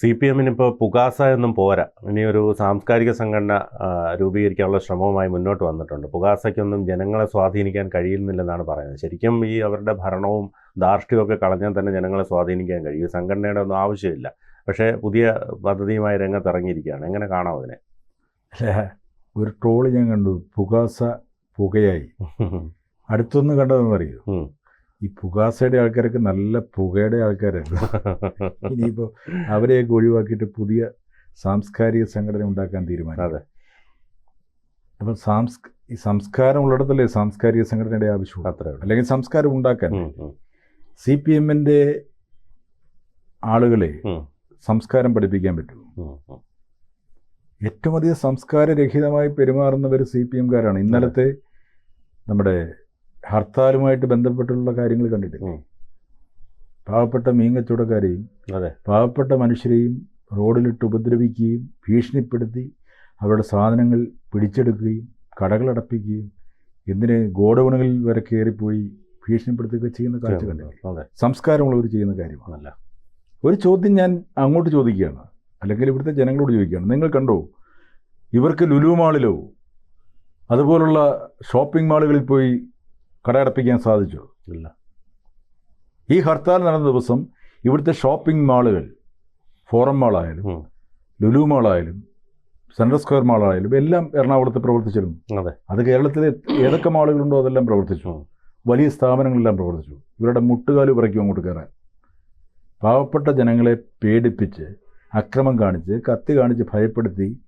C P എമ്മിന് ഇപ്പോൾ പുകാസ എന്നും പോരാ. ഇനി ഒരു സാംസ്കാരിക സംഘടന രൂപീകരിക്കാനുള്ള ശ്രമവുമായി മുന്നോട്ട് വന്നിട്ടുണ്ട്. പുകാസയ്ക്കൊന്നും ജനങ്ങളെ സ്വാധീനിക്കാൻ കഴിയുന്നില്ലെന്നാണ് പറയുന്നത്. ശരിക്കും ഈ അവരുടെ ഭരണവും ധാർഷ്ട്യമൊക്കെ കളഞ്ഞാൽ തന്നെ ജനങ്ങളെ സ്വാധീനിക്കാൻ കഴിയും. സംഘടനയുടെ ഒന്നും ആവശ്യമില്ല. പക്ഷേ പുതിയ പദ്ധതിയുമായി രംഗത്തിറങ്ങിയിരിക്കുകയാണ്. എങ്ങനെ കാണാം അതിനെ? ഒരു ട്രോൾ ഞാൻ കണ്ടു. പുകാസ പുകയായി. അടുത്തൊന്ന് കണ്ടതെന്നറിയോ? ഉം. ഈ പുകാസയുടെ ആൾക്കാരൊക്കെ നല്ല പുകയുടെ ആൾക്കാരാണ്. ഇനിയിപ്പോൾ അവരെയൊക്കെ ഒഴിവാക്കിയിട്ട് പുതിയ സാംസ്കാരിക സംഘടന ഉണ്ടാക്കാൻ തീരുമാനം അതെ. അപ്പം സാംസ് ഈ സംസ്കാരം ഉള്ളിടത്തല്ലേ സാംസ്കാരിക സംഘടനയുടെ ആവശ്യം? അത്രേ അല്ലെങ്കിൽ സംസ്കാരം ഉണ്ടാക്കാൻ. സി പി എമ്മിന്റെ ആളുകളെ സംസ്കാരം പഠിപ്പിക്കാൻ പറ്റുമോ? ഉം. ഏറ്റവും അധികം സംസ്കാരരഹിതമായി പെരുമാറുന്നവർ സി പി എംകാരാണ് ഇന്നലത്തെ നമ്മുടെ ഹർത്താലുമായിട്ട് ബന്ധപ്പെട്ടുള്ള കാര്യങ്ങൾ കണ്ടിട്ടില്ല. പാവപ്പെട്ട മീൻ കച്ചവടക്കാരെയും പാവപ്പെട്ട മനുഷ്യരെയും റോഡിലിട്ട് ഉപദ്രവിക്കുകയും ഭീഷണിപ്പെടുത്തി അവരുടെ സാധനങ്ങൾ പിടിച്ചെടുക്കുകയും കടകളടപ്പിക്കുകയും എന്തിന് ഗോഡൗണുകളിൽ വരെ കയറിപ്പോയി ഭീഷണിപ്പെടുത്തുകയൊക്കെ ചെയ്യുന്ന കാഴ്ച കണ്ടില്ല സംസ്കാരമുള്ളവർ ചെയ്യുന്ന കാര്യമാണല്ല ഒരു ചോദ്യം ഞാൻ അങ്ങോട്ട് ചോദിക്കുകയാണ്. അല്ലെങ്കിൽ ഇവിടുത്തെ ജനങ്ങളോട് ചോദിക്കുകയാണ്. നിങ്ങൾ കണ്ടോ? ഇവർക്ക് ലുലു മാളിലോ അതുപോലുള്ള ഷോപ്പിംഗ് മാളുകളിൽ പോയി കടയടപ്പിക്കാൻ സാധിച്ചോ. ഇല്ല. ഈ ഹർത്താൽ നടന്ന ദിവസം ഇവിടുത്തെ ഷോപ്പിംഗ് മാളുകൾ ഫോറം മാളായാലും ലുലു മാളായാലും സെൻട്രൽ സ്ക്വയർ മാളായാലും എല്ലാം എറണാകുളത്ത് പ്രവർത്തിച്ചിരുന്നു. അതെ. അത് കേരളത്തിലെ ഏതൊക്കെ മാളുകളുണ്ടോ അതെല്ലാം പ്രവർത്തിച്ചു. വലിയ സ്ഥാപനങ്ങളെല്ലാം പ്രവർത്തിച്ചു. ഇവരുടെ മുട്ടുകാൽ പറയ്ക്കും അങ്ങോട്ട് കയറാൻ. പാവപ്പെട്ട ജനങ്ങളെ പേടിപ്പിച്ച് അക്രമം കാണിച്ച് കത്തി കാണിച്ച് ഭയപ്പെടുത്തി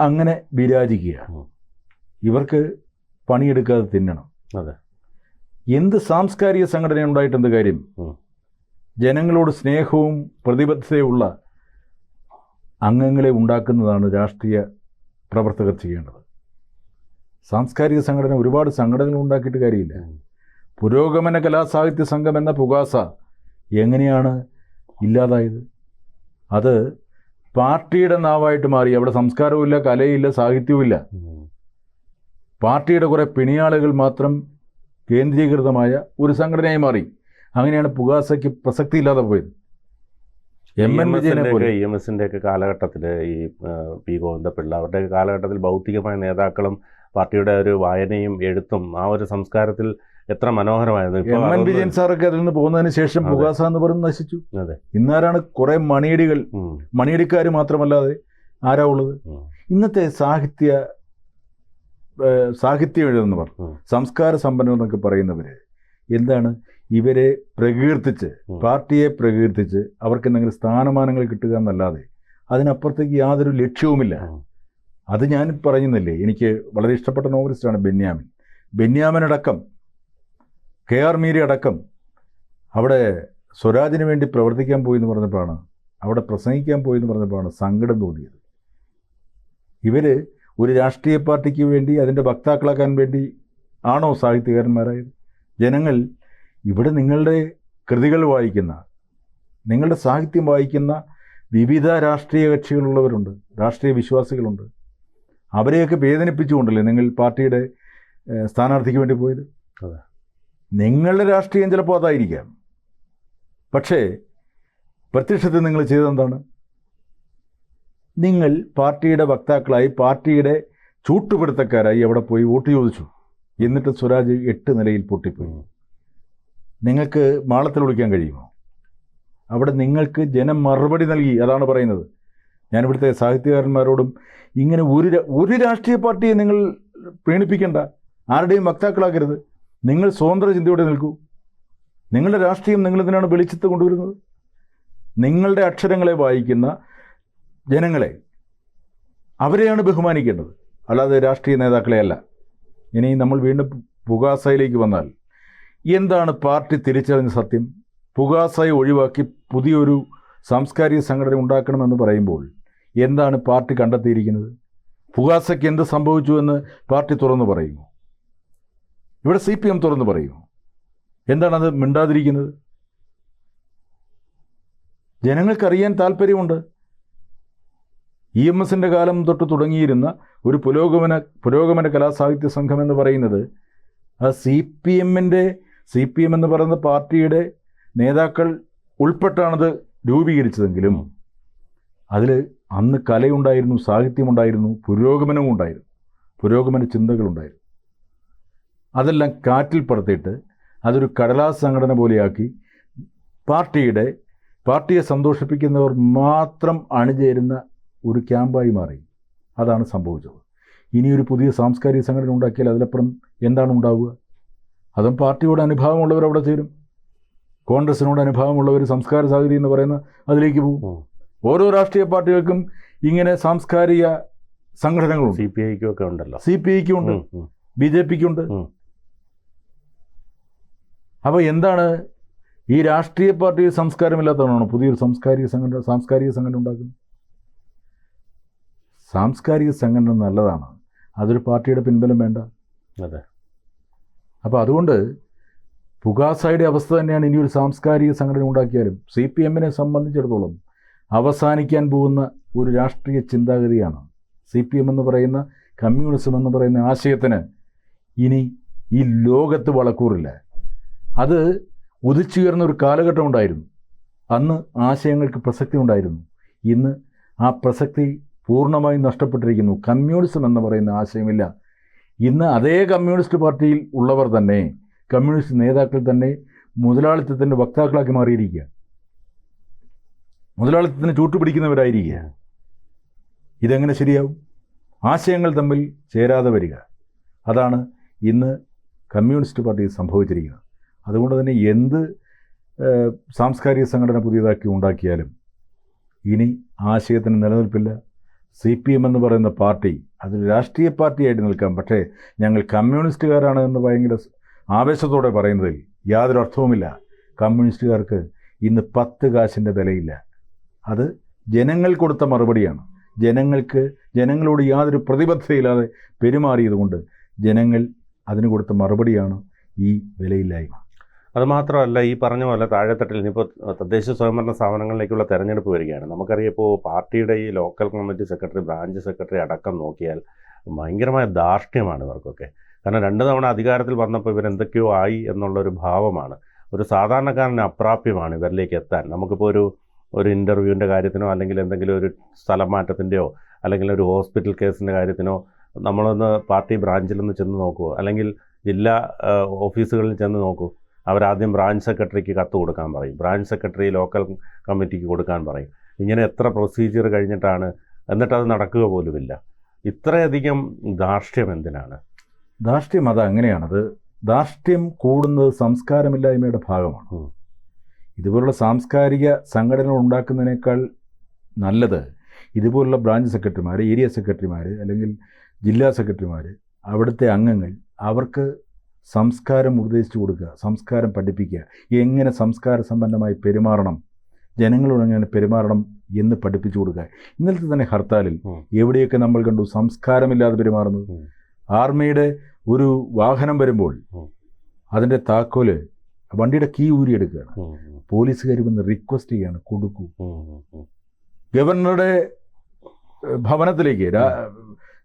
അങ്ങനെ വിരാജിക്കുക. ഇവർക്ക് പണിയെടുക്കാതെ തിന്നണം. എന്ത് സാംസ്കാരിക സംഘടന ഉണ്ടായിട്ട് എന്ത് കാര്യം ജനങ്ങളോട് സ്നേഹവും പ്രതിബദ്ധതയുമുള്ള അംഗങ്ങളെ ഉണ്ടാക്കുന്നതാണ് രാഷ്ട്രീയ പ്രവർത്തകർ ചെയ്യേണ്ടത്. സാംസ്കാരിക സംഘടന ഒരുപാട് സംഘടനകൾ ഉണ്ടാക്കിയിട്ട് കാര്യമില്ല. പുരോഗമന കലാസാഹിത്യ സംഘം എന്ന പുകാസ എങ്ങനെയാണ് ഇല്ലാതായത്? അത് പാർട്ടിയുടെ നാവായിട്ട് മാറി. അവിടെ സംസ്കാരവുമില്ല കലയില്ല സാഹിത്യവുമില്ല. പാർട്ടിയുടെ കുറേ പിണിയാളുകൾ മാത്രം കേന്ദ്രീകൃതമായ ഒരു സംഘടനയായി മാറി. അങ്ങനെയാണ് പുകാസയ്ക്ക് പ്രസക്തിയില്ലാതെ പോയത്. എം എൻ വിജയനെ ഇ എം എസിന്റെയൊക്കെ ഒക്കെ കാലഘട്ടത്തിൽ ഈ പി ഗോവിന്ദപിള്ള അവരുടെ കാലഘട്ടത്തിൽ ഭൗതികമായ നേതാക്കളും പാർട്ടിയുടെ ഒരു വായനയും എഴുത്തും ആ ഒരു സംസ്കാരത്തിൽ എത്ര മനോഹരമായിരുന്നു. എം എൻ വിജയൻ സാറൊക്കെ അതിൽ നിന്ന് പോകുന്നതിന് ശേഷം. പുകാസ എന്ന് പറഞ്ഞ് നശിച്ചു. അതെ. ഇന്നാരാണ് കുറെ മണിയടികൾ മണിയടിക്കാർ മാത്രമല്ലാതെ ആരാ ഉള്ളത്? ഇന്നത്തെ സാഹിത്യ സാഹിത്യം എഴുതുന്നവർ സംസ്കാര സമ്പന്നർ എന്നൊക്കെ പറയുന്നവർ എന്താണ്? ഇവരെ പ്രകീർത്തിച്ച്. പാർട്ടിയെ പ്രകീർത്തിച്ച് അവർക്ക് എന്തെങ്കിലും സ്ഥാനമാനങ്ങൾ കിട്ടുക എന്നല്ലാതെ അതിനപ്പുറത്തേക്ക് യാതൊരു ലക്ഷ്യവുമില്ല. അത് ഞാൻ പറയുന്നില്ലേ? എനിക്ക് വളരെ ഇഷ്ടപ്പെട്ട നോവലിസ്റ്റാണ് ബെന്യാമിൻ. ബെന്യാമിനടക്കം കെ ആർ മീരി അടക്കം അവിടെ സ്വരാജിന് വേണ്ടി പ്രവർത്തിക്കാൻ പോയി എന്ന് പറഞ്ഞപ്പോഴാണ് അവിടെ പ്രസംഗിക്കാൻ പോയി എന്ന് പറഞ്ഞപ്പോഴാണ് സങ്കടം തോന്നിയത്. ഇവർ ഒരു രാഷ്ട്രീയ പാർട്ടിക്ക് വേണ്ടി അതിന്റെ വക്താക്കളാക്കാൻ വേണ്ടി ആണോ സാഹിത്യകാരന്മാരായത്? ജനങ്ങൾ ഇവിടെ നിങ്ങളുടെ കൃതികൾ വായിക്കുന്ന നിങ്ങളുടെ സാഹിത്യം വായിക്കുന്ന വിവിധ രാഷ്ട്രീയ കക്ഷികളുള്ളവരുണ്ട് രാഷ്ട്രീയ വിശ്വാസികളുണ്ട്. അവരെയൊക്കെ വേദനിപ്പിച്ചുകൊണ്ടല്ലേ നിങ്ങൾ പാർട്ടിയുടെ സ്ഥാനാർത്ഥിക്ക് വേണ്ടി പോയത്? അതെ. നിങ്ങളുടെ രാഷ്ട്രീയം ചിലപ്പോൾ അതായിരിക്കാം. പക്ഷേ പ്രത്യക്ഷത്തിൽ നിങ്ങൾ ചെയ്തതെന്താണ് നിങ്ങൾ പാർട്ടിയുടെ വക്താക്കളായി പാർട്ടിയുടെ ചൂട്ടുപിടുത്തക്കാരായി അവിടെ പോയി വോട്ട് ചോദിച്ചു. എന്നിട്ട് സ്വരാജ് എട്ട് നിലയിൽ പൊട്ടിപ്പോയി. നിങ്ങൾക്ക് മാളത്തിൽ വിളിക്കാൻ കഴിയുമോ? അവിടെ നിങ്ങൾക്ക് ജനം മറുപടി നൽകി അതാണ് പറയുന്നത്. ഞാനിവിടുത്തെ സാഹിത്യകാരന്മാരോടും ഇങ്ങനെ ഒരു ഒരു രാഷ്ട്രീയ പാർട്ടിയെ നിങ്ങൾ പ്രീണിപ്പിക്കേണ്ട. ആരുടെയും വക്താക്കളാക്കരുത് നിങ്ങൾ സ്വതന്ത്ര ചിന്തയോടെ നിൽക്കൂ. നിങ്ങളുടെ രാഷ്ട്രീയം നിങ്ങൾ ഇതിനാണ് വെളിച്ചത്ത് കൊണ്ടുവരുന്നത്? നിങ്ങളുടെ അക്ഷരങ്ങളെ വായിക്കുന്ന ജനങ്ങളെ അവരെയാണ് ബഹുമാനിക്കേണ്ടത്. അല്ലാതെ രാഷ്ട്രീയ നേതാക്കളെ അല്ല. ഇനി നമ്മൾ വീണ്ടും പുകാസയിലേക്ക് വന്നാൽ എന്താണ് പാർട്ടി തിരിച്ചറിഞ്ഞ സത്യം? പുകാസയെ ഒഴിവാക്കി പുതിയൊരു സാംസ്കാരിക സംഘടന ഉണ്ടാക്കണമെന്ന് പറയുമ്പോൾ എന്താണ് പാർട്ടി കണ്ടെത്തിയിരിക്കുന്നത്? പുകാസയ്ക്ക് എന്ത് സംഭവിച്ചു എന്ന് പാർട്ടി തുറന്നു പറയുമോ? ഇവിടെ സി പി എം തുറന്നു പറയുമോ? എന്താണത് മിണ്ടാതിരിക്കുന്നത്? ജനങ്ങൾക്കറിയാൻ താല്പര്യമുണ്ട്. ഇ എം എസിന്റെ കാലം തൊട്ട് തുടങ്ങിയിരുന്ന ഒരു പുരോഗമന പുരോഗമന കലാസാഹിത്യ സംഘം എന്ന് പറയുന്നത് ആ സി പി എമ്മിന്റെ സി പി എം എന്ന് പറയുന്ന പാർട്ടിയുടെ നേതാക്കൾ ഉൾപ്പെട്ടാണത് രൂപീകരിച്ചതെങ്കിലും അതിൽ അന്ന് കലയുണ്ടായിരുന്നു സാഹിത്യമുണ്ടായിരുന്നു പുരോഗമനവും ഉണ്ടായിരുന്നു പുരോഗമന ചിന്തകളുണ്ടായിരുന്നു അതെല്ലാം കാറ്റിൽ പറത്തിയിട്ട് അതൊരു കടലാസ് സംഘടന പോലെയാക്കി പാർട്ടിയുടെ പാർട്ടിയെ സന്തോഷിപ്പിക്കുന്നവർ മാത്രം അണിചേരുന്ന ഒരു ക്യാമ്പായി മാറി. അതാണ് സംഭവിച്ചത്. ഇനിയൊരു പുതിയ സാംസ്കാരിക സംഘടന ഉണ്ടാക്കിയാൽ അതിലപ്പുറം എന്താണ് ഉണ്ടാവുക? അതും പാർട്ടിയോട് അനുഭാവമുള്ളവർ അവിടെ ചേരും. കോൺഗ്രസിനോട് അനുഭാവമുള്ളവർ സംസ്കാര സാഹിതി എന്ന് പറയുന്ന അതിലേക്ക് പോകും. ഓരോ രാഷ്ട്രീയ പാർട്ടികൾക്കും ഇങ്ങനെ സാംസ്കാരിക സംഘടനകളുണ്ട് സി പി ഐക്കും ഒക്കെ ഉണ്ടല്ലോ. സി പി ഐക്കും ഉണ്ട്. ബി ജെ പിക്കും ഉണ്ട്. ഉം. അപ്പോൾ എന്താണ്? ഈ രാഷ്ട്രീയ പാർട്ടി സംസ്കാരമില്ലാത്തതാണോ പുതിയൊരു സാംസ്കാരിക സംഘടന സാംസ്കാരിക സംഘടന ഉണ്ടാക്കുന്നത്? സാംസ്കാരിക സംഘടന നല്ലതാണ്. അതൊരു പാർട്ടിയുടെ പിൻബലം വേണ്ട. അതെ. അപ്പോൾ അതുകൊണ്ട് പുകാസായുടെ അവസ്ഥ തന്നെയാണ് ഇനി ഒരു സാംസ്കാരിക സംഘടന ഉണ്ടാക്കിയാലും സി പി എമ്മിനെ സംബന്ധിച്ചിടത്തോളം അവസാനിക്കാൻ പോകുന്ന ഒരു രാഷ്ട്രീയ ചിന്താഗതിയാണ് സി പി എം എന്ന് പറയുന്ന കമ്മ്യൂണിസം എന്ന് പറയുന്ന ആശയത്തിന് ഇനി ഈ ലോകത്ത് വളക്കൂറില്ല. അത് ഉദിച്ചുയർന്ന ഒരു കാലഘട്ടം ഉണ്ടായിരുന്നു. അന്ന് ആശയങ്ങൾക്ക് പ്രസക്തി ഉണ്ടായിരുന്നു. ഇന്ന് ആ പ്രസക്തി പൂർണമായും നഷ്ടപ്പെട്ടിരിക്കുന്നു. കമ്മ്യൂണിസം എന്ന് പറയുന്ന ആശയമില്ല. ഇന്ന് അതേ കമ്മ്യൂണിസ്റ്റ് പാർട്ടിയിൽ ഉള്ളവർ തന്നെ കമ്മ്യൂണിസ്റ്റ് നേതാക്കൾ തന്നെ മുതലാളിത്തത്തിന്റെ വക്താക്കളാക്കി മാറിയിരിക്കുക. മുതലാളിത്തത്തിന് ചൂട്ടുപിടിക്കുന്നവരായിരിക്കുക. ഇതെങ്ങനെ ശരിയാവും? ആശയങ്ങൾ തമ്മിൽ ചേരാതെ വരിക. അതാണ് ഇന്ന് കമ്മ്യൂണിസ്റ്റ് പാർട്ടി സംഭവിച്ചിരിക്കുന്നത്. അതുകൊണ്ട് തന്നെ എന്ത് സാംസ്കാരിക സംഘടന പുതിയതാക്കി ഉണ്ടാക്കിയാലും ഇനി ആശയത്തിന് നിലനിൽപ്പില്ല. സി പി എം എന്ന് പറയുന്ന പാർട്ടി അതൊരു രാഷ്ട്രീയ പാർട്ടിയായിട്ട് നിൽക്കാം. പക്ഷേ ഞങ്ങൾ കമ്മ്യൂണിസ്റ്റുകാരാണ് എന്ന് ഭയങ്കര ആവേശത്തോടെ പറയുന്നതിൽ യാതൊരു അർത്ഥവുമില്ല. കമ്മ്യൂണിസ്റ്റുകാർക്ക് ഇന്ന് പത്ത് കാശിന്റെ വിലയില്ല. അത് ജനങ്ങൾ കൊടുത്ത മറുപടിയാണ്. ജനങ്ങൾക്ക് ജനങ്ങളോട് യാതൊരു പ്രതിബദ്ധതയില്ലാതെ പെരുമാറിയതുകൊണ്ട് ജനങ്ങൾ അതിന് കൊടുത്ത മറുപടിയാണ് ഈ വിലയില്ലായ്മ. അത് മാത്രമല്ല ഈ പറഞ്ഞ പോലെ താഴെത്തട്ടിൽ ഇനിയിപ്പോൾ തദ്ദേശ സ്വയംഭരണ സ്ഥാപനങ്ങളിലേക്കുള്ള തെരഞ്ഞെടുപ്പ് വരികയാണ്. നമുക്കറിയാം ഇപ്പോൾ പാർട്ടിയുടെ ഈ local committee secretary branch secretary അടക്കം നോക്കിയാൽ ഭയങ്കരമായ ധാർഷ്ട്യമാണ് ഇവർക്കൊക്കെ. കാരണം രണ്ട് തവണ അധികാരത്തിൽ വന്നപ്പോൾ ഇവരെന്തൊക്കെയോ ആയി എന്നുള്ളൊരു ഭാവമാണ്. ഒരു സാധാരണക്കാരന് അപ്രാപ്യമാണ് ഇവരിലേക്ക് എത്താൻ. നമുക്കിപ്പോൾ ഒരു ഒരു ഇന്റർവ്യൂവിന്റെ കാര്യത്തിനോ അല്ലെങ്കിൽ എന്തെങ്കിലും ഒരു സ്ഥലം മാറ്റത്തിന്റെയോ അല്ലെങ്കിൽ ഒരു ഹോസ്പിറ്റൽ കേസിന്റെ കാര്യത്തിനോ നമ്മളൊന്ന് പാർട്ടി ബ്രാഞ്ചിലൊന്ന് ചെന്ന് നോക്കുമോ അല്ലെങ്കിൽ ജില്ലാ ഓഫീസുകളിൽ ചെന്ന് നോക്കൂ. അവരാദ്യം ബ്രാഞ്ച് സെക്രട്ടറിക്ക് കത്ത് കൊടുക്കാൻ പറയും. ബ്രാഞ്ച് സെക്രട്ടറി ലോക്കൽ കമ്മിറ്റിക്ക് കൊടുക്കാൻ പറയും. ഇങ്ങനെ എത്ര പ്രൊസീജിയർ കഴിഞ്ഞിട്ടാണ്? എന്നിട്ട് അത് നടക്കുക പോലുമില്ല. ഇത്രയധികം ധാർഷ്ട്യം എന്തിനാണ്? ധാർഷ്ട്യം അത് അങ്ങനെയാണത്. ധാർഷ്ട്യം കൂടുന്നത് സംസ്കാരമില്ലായ്മയുടെ ഭാഗമാണ്. ഇതുപോലുള്ള സാംസ്കാരിക സംഘടനകൾ ഉണ്ടാക്കുന്നതിനേക്കാൾ നല്ലത് ഇതുപോലുള്ള ബ്രാഞ്ച് സെക്രട്ടറിമാർ ഏരിയ സെക്രട്ടറിമാർ അല്ലെങ്കിൽ ജില്ലാ സെക്രട്ടറിമാർ അവിടുത്തെ അംഗങ്ങൾ അവർക്ക് സംസ്കാരം ഉപദേശിച്ചു കൊടുക്കുക സംസ്കാരം പഠിപ്പിക്കുക. എങ്ങനെ സംസ്കാര സമ്പന്നമായി പെരുമാറണം? ജനങ്ങളോട് എങ്ങനെ പെരുമാറണം എന്ന് പഠിപ്പിച്ചു കൊടുക്കുക. ഇന്നലത്തെ തന്നെ ഹർത്താലിൽ എവിടെയൊക്കെ നമ്മൾ കണ്ടു സംസ്കാരമില്ലാതെ പെരുമാറുന്നത്? ആർമിയുടെ ഒരു വാഹനം വരുമ്പോൾ. അതിന്റെ താക്കോൽ വണ്ടിയുടെ കീ ഊരിയെടുക്കുകയാണ് പോലീസുകാർ വന്ന് റിക്വസ്റ്റ് ചെയ്യാണ് കൊടുക്കൂ. ഗവർണറുടെ ഭവനത്തിലേക്ക്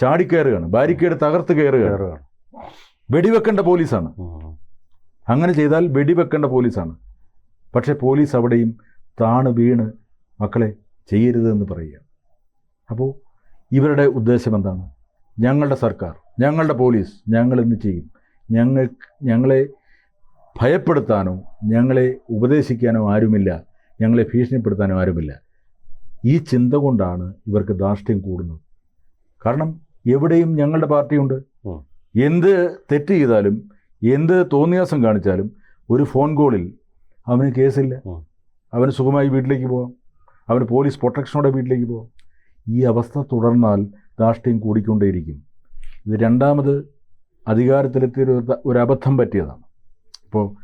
ചാടിക്കയറുകയാണ് ബാരിക്കേഡ് തകർത്ത് കയറുകയാണ്. വെടിവെക്കേണ്ട പോലീസാണ്. അങ്ങനെ ചെയ്താൽ വെടിവെക്കേണ്ട പോലീസാണ്. പക്ഷേ പോലീസ് അവിടെയും താണ് വീണ് മക്കളെ ചെയ്യരുതെന്ന് പറയുക. അപ്പോൾ ഇവരുടെ ഉദ്ദേശം എന്താണ്? ഞങ്ങളുടെ സർക്കാർ ഞങ്ങളുടെ പോലീസ് ഞങ്ങളിന്ന് ചെയ്യും? ഞങ്ങൾ ഞങ്ങളെ ഭയപ്പെടുത്താനോ ഞങ്ങളെ ഉപദേശിക്കാനോ ആരുമില്ല. ഞങ്ങളെ ഭീഷണിപ്പെടുത്താനോ ആരുമില്ല. ഈ ചിന്ത കൊണ്ടാണ് ഇവർക്ക് ധാർഷ്ട്യം കൂടുന്നത്. കാരണം എവിടെയും ഞങ്ങളുടെ പാർട്ടിയുണ്ട്. എന്ത് തെറ്റ് ചെയ്താലും എന്ത് തോന്നിയാസം കാണിച്ചാലും ഒരു ഫോൺ കോളിൽ അവന് കേസില്ല. അവന് സുഖമായി വീട്ടിലേക്ക് പോകാം അവന് പോലീസ് പ്രൊട്ടക്ഷനോടെ വീട്ടിലേക്ക് പോകാം ഈ അവസ്ഥ തുടർന്നാൽ ധാർഷ്ട്യം കൂടിക്കൊണ്ടേയിരിക്കും. ഇത് രണ്ടാമത് അധികാരത്തിലെത്തിയ ഒരു ഒരു അബദ്ധം പറ്റിയതാണ്. ഇപ്പോൾ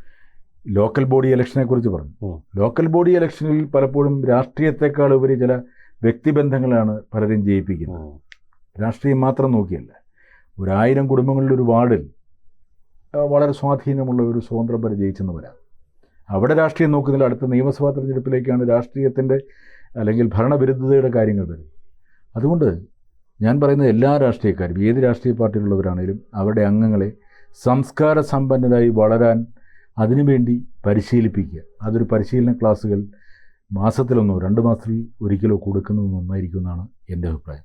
ലോക്കൽ ബോഡി ഇലക്ഷനെ കുറിച്ച് പറഞ്ഞു. ലോക്കൽ ബോഡി ഇലക്ഷനിൽ പലപ്പോഴും രാഷ്ട്രീയത്തെക്കാൾ ഉപരി ചില വ്യക്തിബന്ധങ്ങളാണ് പലരും ജയിപ്പിക്കുന്നത്. രാഷ്ട്രീയം മാത്രം നോക്കിയല്ല. ഒരായിരം കുടുംബങ്ങളിൽ ഒരു വാർഡിൽ വളരെ സ്വാധീനമുള്ള ഒരു സ്വതന്ത്രം വരെ ജയിച്ചെന്ന് വരാം അവിടെ രാഷ്ട്രീയം നോക്കുന്നില്ല അടുത്ത നിയമസഭാ തെരഞ്ഞെടുപ്പിലേക്കാണ് രാഷ്ട്രീയത്തിന്റെ അല്ലെങ്കിൽ ഭരണവിരുദ്ധതയുടെ കാര്യങ്ങൾ വരുന്നത്. അതുകൊണ്ട് ഞാൻ പറയുന്ന എല്ലാ രാഷ്ട്രീയക്കാരും ഏത് രാഷ്ട്രീയ പാർട്ടിയിലുള്ളവരാണേലും അവരുടെ അംഗങ്ങളെ സംസ്കാര സമ്പന്നരായി വളരാൻ അതിനുവേണ്ടി പരിശീലിപ്പിക്കുക. അതൊരു പരിശീലന ക്ലാസ്സുകൾ മാസത്തിലൊന്നോ രണ്ട് മാസത്തിൽ ഒരിക്കലോ കൊടുക്കുന്നത് നന്നായിരിക്കും എന്റെ അഭിപ്രായം.